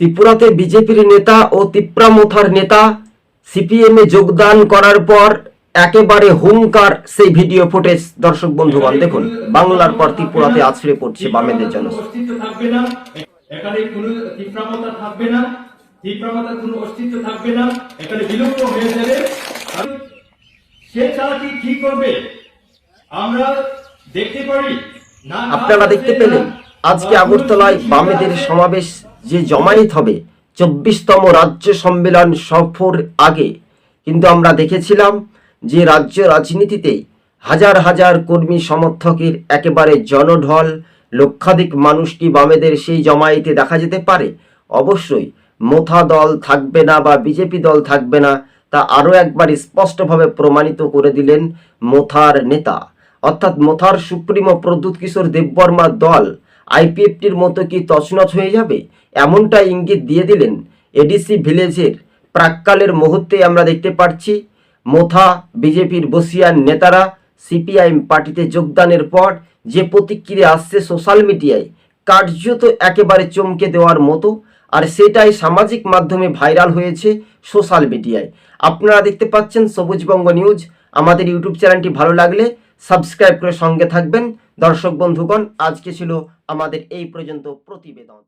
ত্রিপুরাতে বিজেপির নেতা ও তিপ্রামথার নেতা সিপিএম এ যোগদান করার পর একেবারে হুঙ্কার সেই ভিডিও ফুটেজ। দর্শক বন্ধুগণ দেখুন বাংলার পর ত্রিপুরাতে আছড়ে পড়ছে বামেদের জন্য অস্তিত্ব থাকবে না এখানে কোনো তীব্রমতা থাকবে না তীব্রমতার কোনো অস্তিত্ব থাকবে না এখানে বিলুপ্ত হয়ে যাবে সে তারা কি কি করবে? আমরা দেখতে পারি। না না আপনারা দেখতে পেলেন আজকে আগরতলায় বামেদের সমাবেশ যে জমায়েত হবে, চব্বিশতম রাজ্য সম্মেলন সফর আগে। কিন্তু আমরা দেখেছিলাম যে রাজ্য রাজনীতিতে হাজার হাজার কর্মী সমর্থকের একেবারে জনঢল, লক্ষাধিক মানুষ কি বামেদের সেই জমায়েতে দেখা যেতে পারে। অবশ্যই মোথা দল থাকবে না বা বিজেপি দল থাকবে না, তা আরও একবার স্পষ্টভাবে প্রমাণিত করে দিলেন মোথার নেতা। অর্থাৎ মোথার সুপ্রিমো প্রদ্যুৎ কিশোর দেববর্মার দল, আইপিএফটির মতো কি তছনছ হয়ে যাবে? এমনটা ইঙ্গিত দিয়ে দিলেন এডিসি ভিলেজের প্রাককালের মুহূর্তে আমরা দেখতে পাচ্ছি, মোথা বিজেপির বসিয়ান নেতারা সিপিআইএম পার্টিতে যোগদানের পর যে প্রতিক্রিয়া আসছে সোশ্যাল মিডিয়ায়, কার্যত একেবারে চমকে দেওয়ার মতো আর সেটাই সামাজিক মাধ্যমে ভাইরাল হয়েছে সোশ্যাল মিডিয়ায়। আপনারা দেখতে পাচ্ছেন সবুজবঙ্গ নিউজ। আমাদের ইউটিউব চ্যানেলটি ভালো লাগলে সাবস্ক্রাইব করে সঙ্গে থাকবেন। দর্শক বন্ধুগণ, আজকে ছিল আমাদের এই পর্যন্ত প্রতিবেদন।